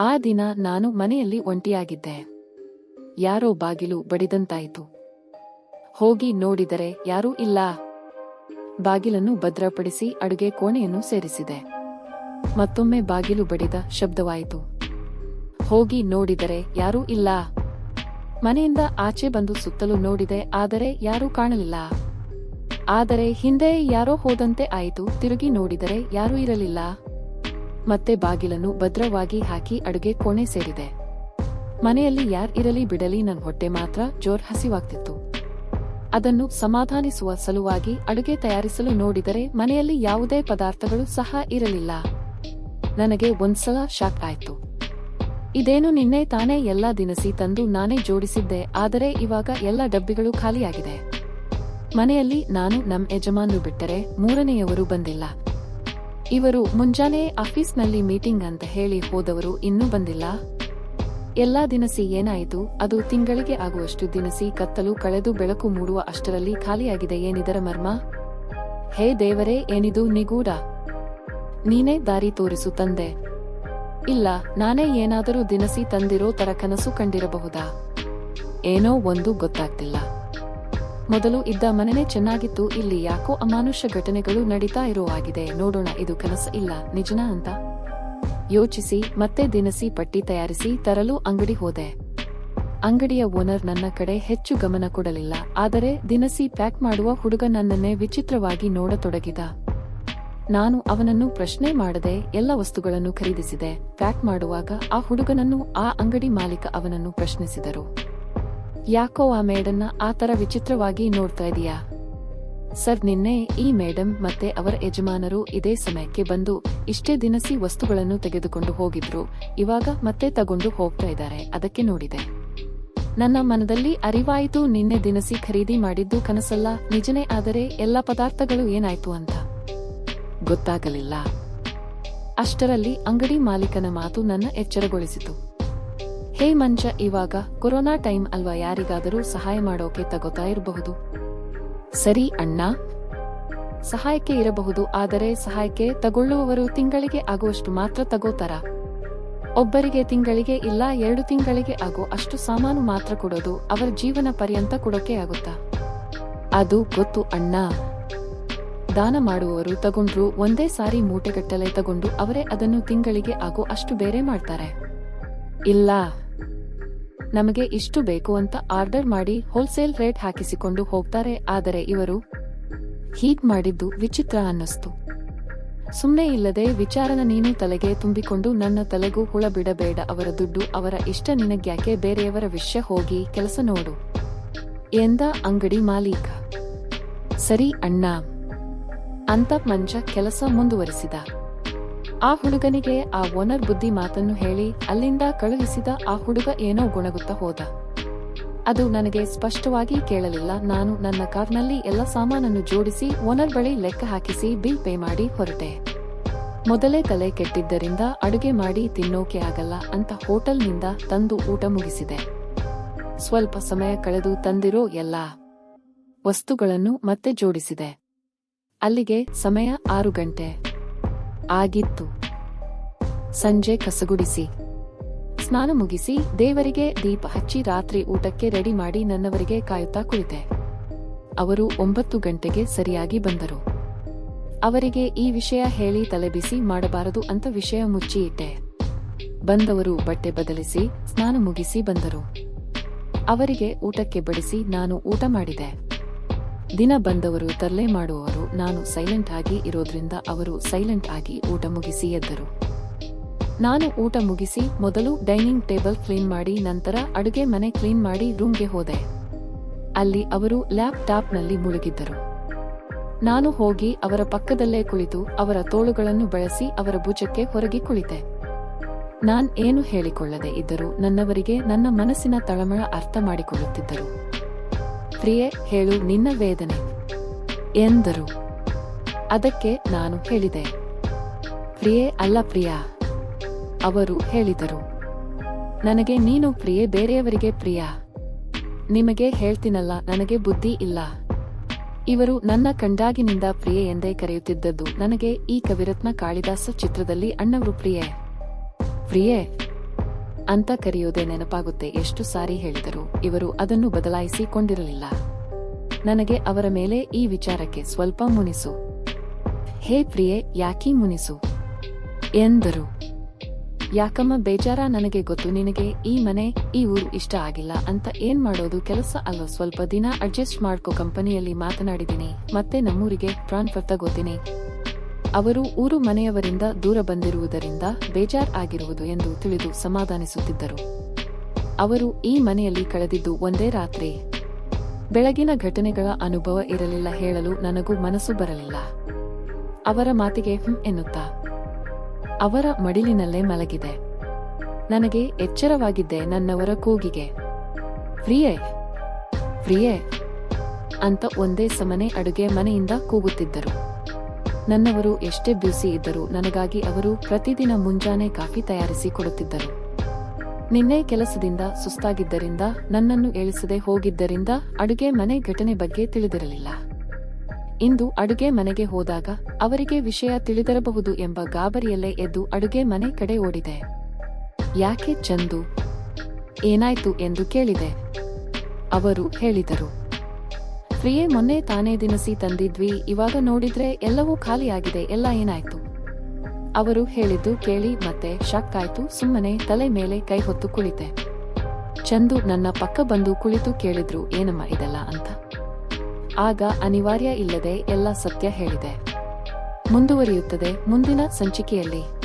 ಆ ದಿನ ನಾನು ಮನೆಯಲ್ಲಿ ಒಂಟಿಯಾಗಿದ್ದೆ. ಯಾರೋ ಬಾಗಿಲು ಬಡಿದಂತಾಯಿತು. ಹೋಗಿ ನೋಡಿದರೆ ಯಾರೂ ಇಲ್ಲ. ಬಾಗಿಲನ್ನು ಭದ್ರಪಡಿಸಿ ಅಡುಗೆ ಕೋಣೆಯನ್ನು ಸೇರಿಸಿದೆ. ಮತ್ತೊಮ್ಮೆ ಬಾಗಿಲು ಬಡಿದ ಶಬ್ದವಾಯಿತು. ಹೋಗಿ ನೋಡಿದರೆ ಯಾರೂ ಇಲ್ಲ. ಮನೆಯಿಂದ ಆಚೆ ಬಂದು ಸುತ್ತಲೂ ನೋಡಿದೆ, ಆದರೆ ಯಾರೂ ಕಾಣಲಿಲ್ಲ. ಆದರೆ ಹಿಂದೆ ಯಾರೋ ಹೋದಂತೆ ಆಯಿತು, ತಿರುಗಿ ನೋಡಿದರೆ ಯಾರೂ ಇರಲಿಲ್ಲ. ಮತ್ತೆ ಬಾಗಿಲನ್ನು ಭದ್ರವಾಗಿ ಹಾಕಿ ಅಡುಗೆ ಕೋಣೆ ಸೇರಿದೆ. ಮನೆಯಲ್ಲಿ ಯಾರ್ ಇರಲಿ ಬಿಡಲಿ ನನ್ನ ಹೊಟ್ಟೆ ಮಾತ್ರ ಜೋರ್ ಹಸಿವಾಗ್ತಿತ್ತು. ಅದನ್ನು ಸಮಾಧಾನಿಸುವ ಸಲುವಾಗಿ ಅಡುಗೆ ತಯಾರಿಸಲು ನೋಡಿದರೆ ಮನೆಯಲ್ಲಿ ಯಾವುದೇ ಪದಾರ್ಥಗಳು ಸಹ ಇರಲಿಲ್ಲ. ನನಗೆ ಒಂದ್ಸಲ ಶಾಕ್ ಆಯ್ತು. ಇದೇನು ನಿನ್ನೆ ತಾನೇ ಎಲ್ಲ ದಿನಸಿ ತಂದು ನಾನೇ ಜೋಡಿಸಿದ್ದೆ, ಆದರೆ ಇವಾಗ ಎಲ್ಲ ಡಬ್ಬಿಗಳು ಖಾಲಿಯಾಗಿದೆ. ಮನೆಯಲ್ಲಿ ನಾನು ನಮ್ ಯಜಮಾನ್ರು ಬಿಟ್ಟರೆ ಮೂರನೆಯವರು ಬಂದಿಲ್ಲ. ಇವರು ಮುಂಜಾನೆ ಆಫೀಸ್ನಲ್ಲಿ ಮೀಟಿಂಗ್ ಅಂತ ಹೇಳಿ ಹೋದವರು ಇನ್ನೂ ಬಂದಿಲ್ಲ? ಎಲ್ಲಾ ದಿನಸಿ ಏನಾಯಿತು? ಅದು ತಿಂಗಳಿಗೆ ಆಗುವಷ್ಟು ದಿನಸಿ ಕತ್ತಲು ಕಳೆದು ಬೆಳಕು ಮೂಡುವ ಅಷ್ಟರಲ್ಲಿ ಖಾಲಿಯಾಗಿದೆ ಏನಿದರ ಮರ್ಮ? ಹೇ ದೇವರೇ, ಏನಿದು ನಿಗೂಢ? ನೀನೇ ದಾರಿ ತೋರಿಸು ತಂದೆ. ಇಲ್ಲ, ನಾನೇ ಏನಾದರೂ ದಿನಸಿ ತಂದಿರೋ ತರ ಕನಸು ಕಂಡಿರಬಹುದಾ? ಏನೋ ಒಂದು ಗೊತ್ತಾಗ್ತಿಲ್ಲ. ಮೊದಲು ಇದ್ದ ಮನೆನೇ ಚೆನ್ನಾಗಿತ್ತು, ಇಲ್ಲಿ ಯಾಕೋ ಅಮಾನುಷ್ಯ ಘಟನೆಗಳು ನಡೀತಾ ಇರೋ ಆಗಿದೆ ನೋಡೋಣ, ಇದು ಕನಸ ಇಲ್ಲ, ನಿಜನಾ ಅಂತ. ಯೋಚಿಸಿ, ಮತ್ತೆ ದಿನಸಿ ಪಟ್ಟಿ ತಯಾರಿಸಿ, ತರಲು ಅಂಗಡಿ ಹೋದೆ. ಅಂಗಡಿಯ ಓನರ್ ನನ್ನ ಕಡೆ ಹೆಚ್ಚು ಗಮನ ಕೊಡಲಿಲ್ಲ, ಆದರೆ ದಿನಸಿ ಪ್ಯಾಕ್ ಮಾಡುವ ಹುಡುಗ ನನ್ನನ್ನೇ ವಿಚಿತ್ರವಾಗಿ ನೋಡತೊಡಗಿದ. ನಾನು ಅವನನ್ನು ಪ್ರಶ್ನೆ ಮಾಡದೆ ಎಲ್ಲ ವಸ್ತುಗಳನ್ನು ಖರೀದಿಸಿದೆ. ಪ್ಯಾಕ್ ಮಾಡುವಾಗ ಆ ಹುಡುಗನನ್ನು, ಆ ಅಂಗಡಿ ಮಾಲೀಕ ಅವನನ್ನು ಪ್ರಶ್ನಿಸಿದರು. ಯಾಕೋ ಆ ಮೇಡನ್ನ ಆ ಥರ ವಿಚಿತ್ರವಾಗಿ ನೋಡ್ತಾ ಇದೀಯಾ? ಸರ್, ನಿನ್ನೆ ಈ ಮೇಡಮ್ ಮತ್ತೆ ಅವರ ಯಜಮಾನರು ಇದೇ ಸಮಯಕ್ಕೆ ಬಂದು ಇಷ್ಟೇ ದಿನಸಿ ವಸ್ತುಗಳನ್ನು ತೆಗೆದುಕೊಂಡು ಹೋಗಿದ್ರು. ಇವಾಗ ಮತ್ತೆ ತಗೊಂಡು ಹೋಗ್ತಾ ಇದ್ದಾರೆ. ಅದಕ್ಕೆ ನೋಡಿದೆ. ನನ್ನ ಮನದಲ್ಲಿ ಅರಿವಾಯಿತು, ನಿನ್ನೆ ದಿನಸಿ ಖರೀದಿ ಮಾಡಿದ್ದು ಕನಸಲ್ಲ. ನಿಜನೇ ಆದರೆ ಎಲ್ಲ ಪದಾರ್ಥಗಳು ಏನಾಯ್ತು ಅಂತ? ಗೊತ್ತಾಗಲಿಲ್ಲ. ಅಷ್ಟರಲ್ಲಿ ಅಂಗಡಿ ಮಾಲೀಕನ ಮಾತು ನನ್ನ ಎಚ್ಚರಗೊಳಿಸಿತು. ಹೇ ಮಂಜ ಇವಾಗ ಕೊರೋನಾ ಟೈಮ್ ಅಲ್ವಾ? ಯಾರಿಗಾದರೂ ಸಹಾಯ ಮಾಡೋಕೆ ತಗೋತಾ ಇರಬಹುದು. ಸರಿ ಅಣ್ಣ. ಸಹಾಯಕ್ಕೆ ಇರಬಹುದು, ಆದರೆ ಸಹಾಯಕ್ಕೆ ತಗೊಳ್ಳುವವರು ತಿಂಗಳಿಗೆ ಆಗುವಷ್ಟು ಮಾತ್ರ ತಗೋತಾರ? ಒಬ್ಬರಿಗೆ ತಿಂಗಳಿಗೆ ಇಲ್ಲ, ಎರಡು ತಿಂಗಳಿಗೆ ಆಗೋ ಅಷ್ಟು ಸಾಮಾನು ಮಾತ್ರ ಕೊಡೋದು ಅವರ ಜೀವನ ಪರ್ಯಂತ ಕೊಡೋಕೆ ಆಗುತ್ತಾ? ಅದು ಗೊತ್ತು ಅಣ್ಣ. ದಾನ ಮಾಡುವವರು ತಗೊಂಡ್ರು ಒಂದೇ ಸಾರಿ ಮೂಟೆಗಟ್ಟಲೆ ತಗೊಂಡು ಅವರೇ ಅದನ್ನು ತಿಂಗಳಿಗೆ ಆಗೋ ಅಷ್ಟು ಬೇರೆ ಮಾಡ್ತಾರೆ. ಇಲ್ಲ. ನಮಗೆ ಇಷ್ಟು ಬೇಕು ಅಂತ ಆರ್ಡರ್ ಮಾಡಿ ಹೋಲ್ಸೇಲ್ ರೇಟ್ ಹಾಕಿಸಿಕೊಂಡು ಹೋಗ್ತಾರೆ, ಆದರೆ ಇವರು ಹೀಟ್ ಮಾಡಿದ್ದು ವಿಚಿತ್ರ ಅನ್ನಿಸ್ತು. ಸುಮ್ಮನೆ ಇಲ್ಲದೆ ವಿಚಾರನ ನೀನು ತಲೆಗೆ ತುಂಬಿಕೊಂಡು ನನ್ನ ತಲೆಗೂ ಹುಳ ಬಿಡಬೇಡ, ಅವರ ದುಡ್ಡು, ಅವರ ಇಷ್ಟ ನಿನಗ್ಯಾಕೆ ಬೇರೆಯವರ ವಿಷಯ ಹೋಗಿ ಕೆಲಸ ನೋಡು. ಎಂದ ಅಂಗಡಿ ಮಾಲೀಕ. ಸರಿ ಅಣ್ಣ. ಅಂತ ಮಂಚ ಕೆಲಸ ಮುಂದುವರಿಸಿದ. ಆ ಹುಡುಗನಿಗೆ ಆ ಓನರ್ ಬುದ್ಧಿ ಮಾತನ್ನು ಹೇಳಿ ಅಲ್ಲಿಂದ ಕಳುಹಿಸಿದ ಆ ಹುಡುಗ ಏನೋ ಗುಣಗುತ್ತಾ ಹೋದ. ಅದು ನನಗೆ ಸ್ಪಷ್ಟವಾಗಿ ಕೇಳಲಿಲ್ಲ. ನಾನು ನನ್ನ ಕಾರ್ನಲ್ಲಿ ಎಲ್ಲ ಸಾಮಾನನ್ನು ಜೋಡಿಸಿ ಓನರ್ ಬಳಿ ಲೆಕ್ಕ ಹಾಕಿಸಿ ಬಿಲ್ ಪೇ ಮಾಡಿ ಹೊರಟೆ. ಮೊದಲೇ ತಲೆ ಕೆಟ್ಟಿದ್ದರಿಂದ ಅಡುಗೆ ಮಾಡಿ ತಿನ್ನೋಕೆ ಆಗಲ್ಲ ಅಂತ ಹೋಟೆಲ್ನಿಂದ ತಂದು ಊಟ ಮುಗಿಸಿದೆ. ಸ್ವಲ್ಪ ಸಮಯ ಕಳೆದು ತಂದಿರೋ ಎಲ್ಲ ವಸ್ತುಗಳನ್ನು ಮತ್ತೆ ಜೋಡಿಸಿದೆ. ಅಲ್ಲಿಗೆ ಸಮಯ ಆರು ಗಂಟೆ. ಆಗಿತ್ತು. ಸಂಜೆ ಕಸಗುಡಿಸಿ. ಸ್ನಾನ ಮುಗಿಸಿ ದೇವರಿಗೆ ದೀಪ ಹಚ್ಚಿ ರಾತ್ರಿ ಊಟಕ್ಕೆ ರೆಡಿ ಮಾಡಿ ನನ್ನವರಿಗೆ ಕಾಯುತ್ತಾ ಕುಳಿತೆ. ಅವರು ಒಂಬತ್ತು ಗಂಟೆಗೆ ಸರಿಯಾಗಿ ಬಂದರು. ಅವರಿಗೆ ಈ ವಿಷಯ ಹೇಳಿ ತಲೆಬಿಸಿ ಮಾಡಬಾರದು ಅಂತ ವಿಷಯ ಮುಚ್ಚಿ ಇಟ್ಟೆ ಬಂದವರು ಬಟ್ಟೆ ಬದಲಿಸಿ, ಸ್ನಾನ ಮುಗಿಸಿ ಬಂದರು. ಅವರಿಗೆ ಊಟಕ್ಕೆ ಬಡಿಸಿ ನಾನು ಊಟ ಮಾಡಿದೆ. ದಿನ ಬಂದವರು ತರ್ಲೆ ಮಾಡುವವರು ನಾನು ಸೈಲೆಂಟ್ ಆಗಿ ಇರೋದ್ರಿಂದ ಅವರು ಸೈಲೆಂಟ್ ಆಗಿ ಊಟ ಮುಗಿಸಿ ಎದ್ದರು. ನಾನು ಊಟ ಮುಗಿಸಿ ಮೊದಲು ಡೈನಿಂಗ್ ಟೇಬಲ್ ಕ್ಲೀನ್ ಮಾಡಿ ನಂತರ ಅಡುಗೆ ಮನೆ ಕ್ಲೀನ್ ಮಾಡಿ ರೂಮ್ಗೆ ಹೋದೆ. ಅಲ್ಲಿ ಅವರು ಲ್ಯಾಪ್ಟಾಪ್ನಲ್ಲಿ ಮುಳುಗಿದ್ದರು. ನಾನು ಹೋಗಿ ಅವರ ಪಕ್ಕದಲ್ಲೇ ಕುಳಿತು ಅವರ ತೋಳುಗಳನ್ನು ಬಳಸಿ ಅವರ ಭುಜಕ್ಕೆ ಹೊರಗೆ ಕುಳಿತೆ. ನಾನ್ ಏನು ಹೇಳಿಕೊಳ್ಳದೆ ಇದ್ದರೂ ನನ್ನವರಿಗೆ ನನ್ನ ಮನಸ್ಸಿನ ತಳಮಳ ಅರ್ಥ ಮಾಡಿಕೊಳ್ಳುತ್ತಿದ್ದರು. ಪ್ರಿಯೆ, ಹೇಳು ನಿನ್ನ ವೇದನೆ. ಎಂದರು. ಅದಕ್ಕೆ ನಾನು ಹೇಳಿದೆ. ಪ್ರಿಯೆ ಅಲ್ಲ ಪ್ರಿಯಾ, ಅವರು ಹೇಳಿದರು. ನನಗೆ ನೀನು ಪ್ರಿಯೆ, ಬೇರೆಯವರಿಗೆ ಪ್ರಿಯ. ನಿಮಗೆ ಹೇಳ್ತೀನಲ್ಲ, ನನಗೆ ಬುದ್ಧಿ ಇಲ್ಲ. ಇವರು ನನ್ನ ಕಂಡಾಗಿನಿಂದ ಪ್ರಿಯೆ ಎಂದೇ ಕರೆಯುತ್ತಿದ್ದದ್ದು ನನಗೆ ಈ ಕವಿರತ್ನ ಕಾಳಿದಾಸ ಚಿತ್ರದಲ್ಲಿ ಅಣ್ಣವರು ಪ್ರಿಯೆ. ಪ್ರಿಯೆ ಅಂತ ಕರೆಯೋದೇ ನೆನಪಾಗುತ್ತೆ ಎಷ್ಟು ಸಾರಿ ಹೇಳಿದರು ಇವರು ಅದನ್ನು ಬದಲಾಯಿಸಿಕೊಂಡಿರಲಿಲ್ಲ. ನನಗೆ ಅವರ ಮೇಲೆ ಈ ವಿಚಾರಕ್ಕೆ ಸ್ವಲ್ಪ ಮುನಿಸು. ಹೇ ಪ್ರಿಯೆ, ಯಾಕಿ ಮುನಿಸು? ಎಂದರು. ಯಾಕಮ್ಮ, ಬೇಜಾರ, ನನಗೆ ಗೊತ್ತು, ನಿನಗೆ ಈ ಮನೆ, ಈ ಊರು ಇಷ್ಟ ಆಗಿಲ್ಲ ಅಂತ ಏನ್ ಮಾಡೋದು? ಕೆಲಸ ಅಲ್ಲ, ಸ್ವಲ್ಪ ದಿನ ಅಡ್ಜಸ್ಟ್ ಮಾಡ್ಕೋ ಕಂಪನಿಯಲ್ಲಿ ಮಾತನಾಡಿದೀನಿ ಮತ್ತೆ ನಮ್ಮೂರಿಗೆ ಟ್ರಾನ್ಫರ್ ತಗೋತೀನಿ. ಅವರು ಊರು ಮನೆಯವರಿಂದ ದೂರ ಬಂದಿರುವುದರಿಂದ ಬೇಜಾರ್ ಆಗಿರುವುದು ಎಂದು ತಿಳಿದು ಸಮಾಧಾನಿಸುತ್ತಿದ್ದರು. ಅವರು ಈ ಮನೆಯಲ್ಲಿ ಕಳೆದಿದ್ದು ಒಂದೇ ರಾತ್ರಿ. ಬೆಳಗಿನ ಘಟನೆಗಳ ಅನುಭವ ಇರಲಿಲ್ಲ ಹೇಳಲು ನನಗೂ ಮನಸ್ಸು ಬರಲಿಲ್ಲ. ಅವರ ಮಾತಿಗೆ ಹ್ಮ್ ಎನ್ನುತ್ತಾ. ಅವರ ಮಡಿಲಿನಲ್ಲೇ ಮಲಗಿದೆ. ನನಗೆ ಎಚ್ಚರವಾಗಿದ್ದೆ ನನ್ನವರ ಕೂಗಿಗೆ. ಫ್ರೀಯೇ ಫ್ರೀಯೇ ಅಂತ ಒಂದೇ ಸಮನೆ ಅಡುಗೆ ಮನೆಯಿಂದ ಕೂಗುತ್ತಿದ್ದರು. ನನ್ನವರು ಎಷ್ಟೇ ಬ್ಯುಸಿ ಇದ್ದರೂ ನನಗಾಗಿ ಅವರು ಪ್ರತಿದಿನ ಮುಂಜಾನೆ ಕಾಫಿ ತಯಾರಿಸಿ ಕೊಡುತ್ತಿದ್ದರು ನಿನ್ನೆ ಕೆಲಸದಿಂದ ಸುಸ್ತಾಗಿದ್ದರಿಂದ, ನನ್ನನ್ನು ಏಳಿಸದೆ ಹೋಗಿದ್ದರಿಂದ ಅಡುಗೆ ಮನೆ ಘಟನೆ ಬಗ್ಗೆ ತಿಳಿದಿರಲಿಲ್ಲ. ಇಂದು ಅಡುಗೆ ಮನೆಗೆ ಹೋದಾಗ ಅವರಿಗೆ ವಿಷಯ ತಿಳಿದಿರಬಹುದು ಎಂಬ ಗಾಬರಿಯಲ್ಲೇ ಎದ್ದು ಅಡುಗೆ ಮನೆ ಕಡೆ ಓಡಿದೆ. ಯಾಕೆ ಚಂದು? ಏನಾಯ್ತು ಎಂದು ಕೇಳಿದೆ. ಅವರು ಹೇಳಿದರು. ಪ್ರಿಯೆ ಮೊನ್ನೆ ತಾನೇ ದಿನಸಿ ತಂದಿದ್ವಿ. ಇವಾಗ ನೋಡಿದ್ರೆ ಎಲ್ಲವೂ ಖಾಲಿಯಾಗಿದೆ. ಎಲ್ಲ ಏನಾಯ್ತು? ಅವರು ಹೇಳಿದ್ದು ಕೇಳಿ ಮತ್ತೆ ಶಾಕ್ ಆಯ್ತು. ಸುಮ್ಮನೆ ತಲೆ ಮೇಲೆ ಕೈ ಹೊತ್ತು ಕುಳಿತೆ. ಚಂದು ನನ್ನ ಪಕ್ಕ ಬಂದು ಕುಳಿತು ಕೇಳಿದ್ರು, ಏನಮ್ಮ ಇದೆಲ್ಲ? ಅಂತ. ಆಗ ಅನಿವಾರ್ಯ ಇಲ್ಲದೆ ಎಲ್ಲ ಸತ್ಯ ಹೇಳಿದೆ. ಮುಂದುವರಿಯುತ್ತದೆ. ಮುಂದಿನ ಸಂಚಿಕೆಯಲ್ಲಿ.